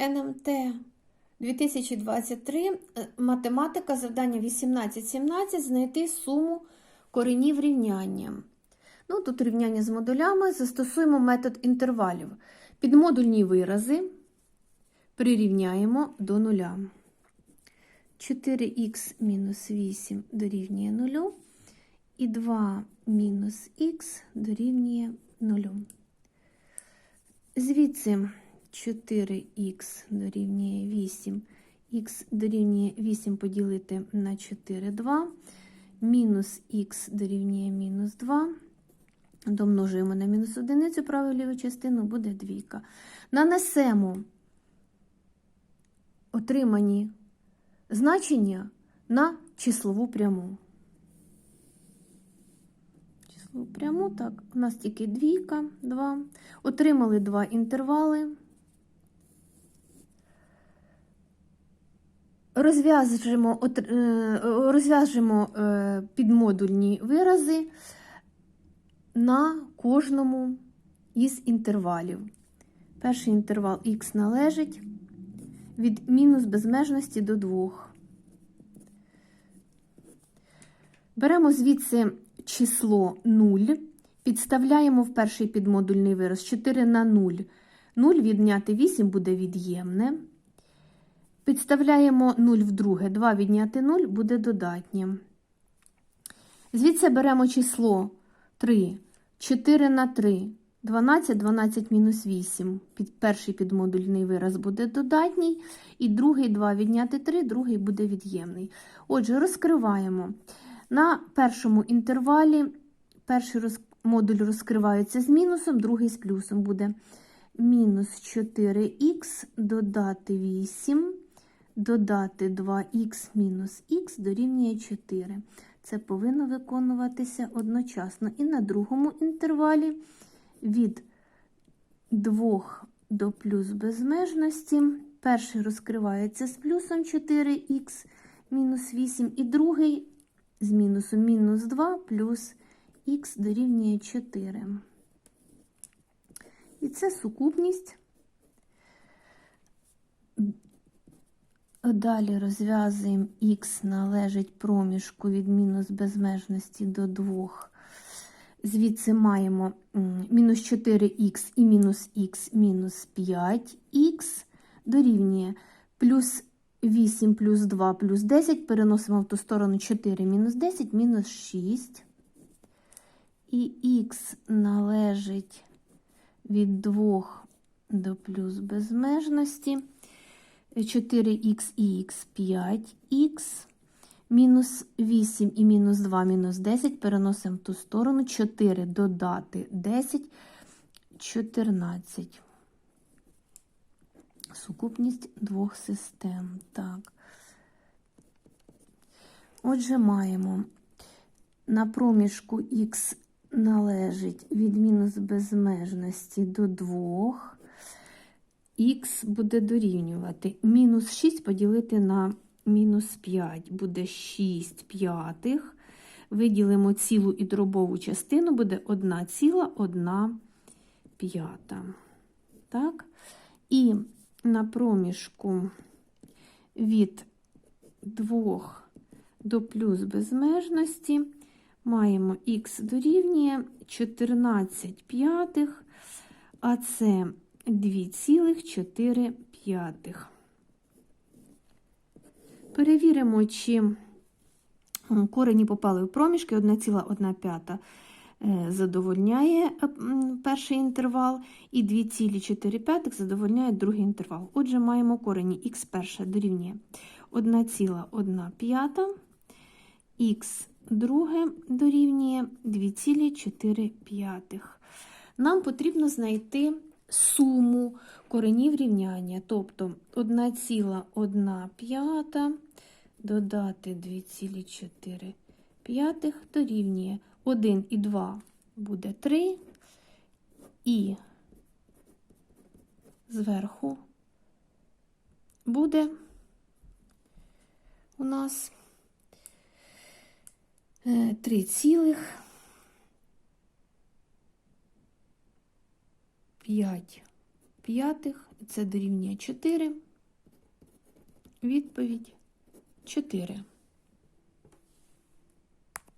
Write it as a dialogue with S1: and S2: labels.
S1: НМТ 2023, е, математика, завдання 18-17, знайти суму коренів рівняння. Ну, тут рівняння з модулями, застосуємо метод інтервалів. Підмодульні вирази прирівняємо до нуля. 4х мінус 8 дорівнює 0, і 2 мінус х дорівнює 0. Звідси 4х дорівнює 8, х дорівнює 8 поділити на 4, 2, мінус х дорівнює мінус 2, домножуємо на мінус одиницю, праву ліву частину, буде двійка. Нанесемо отримані значення на числову пряму. Числову пряму, так, у нас тільки двійка, 2. Отримали два інтервали. Розв'яжемо, е, розв'яжемо е, підмодульні вирази на кожному із інтервалів. Перший інтервал х належить від мінус безмежності до 2. Беремо звідси число 0, підставляємо в перший підмодульний вираз 4 на 0. 0 відняти 8 буде від'ємне. Підставляємо 0 в друге, 2 відняти 0 буде додатнє. Звідси беремо число 3, 4 на 3, 12, 12 мінус 8. Під перший підмодульний вираз буде додатній, і другий 2 відняти 3, другий буде від'ємний. Отже, розкриваємо. На першому інтервалі перший модуль розкривається з мінусом, другий з плюсом буде мінус 4х додати 8, додати 2х мінус х дорівнює 4. Це повинно виконуватися одночасно. І на другому інтервалі від 2 до плюс безмежності. Перший розкривається з плюсом 4х мінус 8, і другий з мінусом мінус 2 плюс х дорівнює 4. І це сукупність. Далі розв'язуємо х належить проміжку від мінус безмежності до 2. Звідси маємо мінус 4х і мінус х мінус 5х дорівнює плюс 8 плюс 2 плюс 10. Переносимо в ту сторону 4 мінус 10 мінус 6. І х належить від 2 до плюс безмежності. 4х і х 5х. Мінус 8 і мінус 2 мінус 10 переносимо в ту сторону. 4 додати 10, 14. Сукупність двох систем. Так. Отже, маємо на проміжку х належить від мінус безмежності до 2. Х буде дорівнювати мінус 6 поділити на мінус 5 буде 6 п'ятих. Виділимо цілу і дробову частину, буде 1 ціла 1 п'ята. Так? І на проміжку від 2 до плюс безмежності маємо х дорівнює 14 п'ятих, а це 2,4. Перевіримо, чи корені попали в проміжки 1,1 е, задовольняє е, перший інтервал, і 2,4 задовольняє другий інтервал. Отже, маємо корені х перше дорівнює 1,1 х друге дорівнює 2,4. Нам потрібно знайти суму коренів рівняння, тобто 1,1 п'ята додати 2,4 п'ятих дорівнює 1 і 2 буде 3, і зверху буде у нас 3 цілих 5 п'ятих, це дорівнює 4. Відповідь 4.